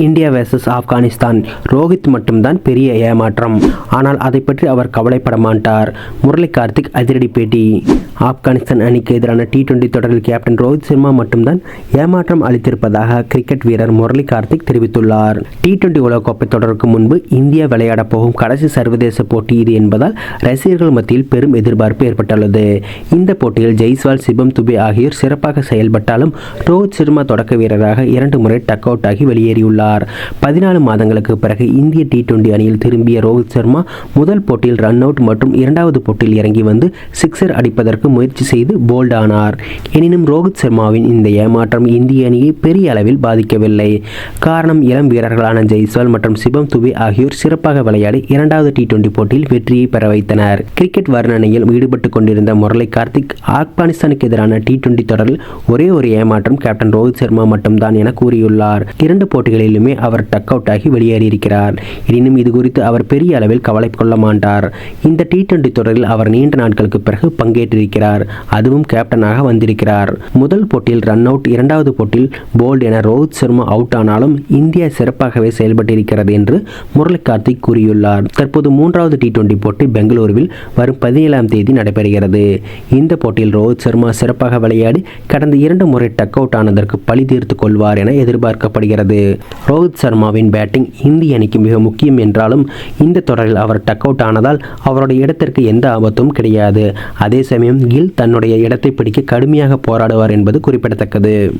India versus Afghanistan. Rohit மட்டும்தான் பெரிய ஏமாற்றம். ஆனால் அதை பற்றி அவர் கவலைப்பட மாட்டார். முரளி கார்த்திக் அதிரடி பேட்டி. ஆப்கானிஸ்தான் அணிக்கு எதிரான டி டுவெண்டி தொடரில் கேப்டன் ரோஹித் சர்மா மட்டும்தான் ஏமாற்றம் அளித்திருப்பதாக கிரிக்கெட் வீரர் முரளி கார்த்திக் தெரிவித்துள்ளார். டி டுவெண்டி உலகக்கோப்பை தொடருக்கு முன்பு இந்தியா விளையாடப் போகும் கடைசி சர்வதேச போட்டி இது என்பதால் ரசிகர்கள் மத்தியில் பெரும் எதிர்பார்ப்பு ஏற்பட்டுள்ளது. இந்த போட்டியில் ஜெய்ஸ்வால் சிபம் துபே ஆகியோர் சிறப்பாக செயல்பட்டாலும் ரோஹித் சர்மா தொடக்க வீரராக இரண்டு முறை டக் அவுட் ஆகி வெளியேறியுள்ளார். பதினாலு மாதங்களுக்கு பிறகு இந்திய டி டுவெண்டி அணியில் திரும்பிய ரோஹித் சர்மா முதல் போட்டியில் ரன் அவுட் மற்றும் இரண்டாவது போட்டியில் இறங்கி வந்து சிக்ஸர் அடிப்பதற்கு முயற்சி செய்து போல்ட் ஆனார். எனினும் ரோஹித் சர்மாவின் இந்த ஏமாற்றம் இந்திய அணியை பெரிய அளவில் பாதிக்கவில்லை. காரணம் இளம் வீரர்களான ஜெய்ஸ்வால் மற்றும் சிவம் துபே ஆகியோர் சிறப்பாக விளையாடி இரண்டாவது டி டுவெண்டி போட்டியில் வெற்றியை பெற வைத்தனர். கிரிக்கெட் வர்ணனையில் ஈடுபட்டுக் கொண்டிருந்த முரளி கார்த்திக் ஆப்கானிஸ்தானுக்கு எதிரான டி டுவெண்டி தொடரில் ஒரே ஒரு ஏமாற்றம் கேப்டன் ரோஹித் சர்மா மட்டும்தான் என கூறியுள்ளார். இரண்டு போட்டிகளில் போட்டிகளிலுமே அவர் டக் அவுட் ஆகி வெளியேறியிருக்கிறார். எனினும் இது குறித்து அவர் பெரிய அளவில் கவலை கொள்ள மாட்டார். இந்த டி டுவெண்டி தொடரில் அவர் நீண்ட நாட்களுக்கு பிறகு பங்கேற்றிருக்கிறார். அதுவும் கேப்டனாக வந்திருக்கிறார். முதல் போட்டியில் ரன் அவுட் இரண்டாவது போட்டியில் போல்ட் என ரோஹித் சர்மா அவுட் ஆனாலும் இந்தியா சிறப்பாகவே செயல்பட்டிருக்கிறது என்று முரளி கார்த்திக் கூறியுள்ளார். தற்போது மூன்றாவது டி டுவெண்டி போட்டி பெங்களூருவில் வரும் பதினேழாம் தேதி நடைபெறுகிறது. இந்த போட்டியில் ரோஹித் சர்மா சிறப்பாக விளையாடி கடந்த இரண்டு முறை டக் அவுட் ஆனதற்கு பழி தீர்த்து கொள்வார் என எதிர்பார்க்கப்படுகிறது. ரோஹித் சர்மாவின் பேட்டிங் இந்திய அணிக்கு மிக முக்கியம் என்றாலும் இந்த தொடரில் அவர் டக் அவுட் ஆனதால் அவருடைய இடத்திற்கு எந்த ஆபத்தும் கிடையாது. அதே சமயம் கில் தன்னுடைய இடத்தை பிடிக்க கடுமையாக போராடுவார் என்பது குறிப்பிடத்தக்கது.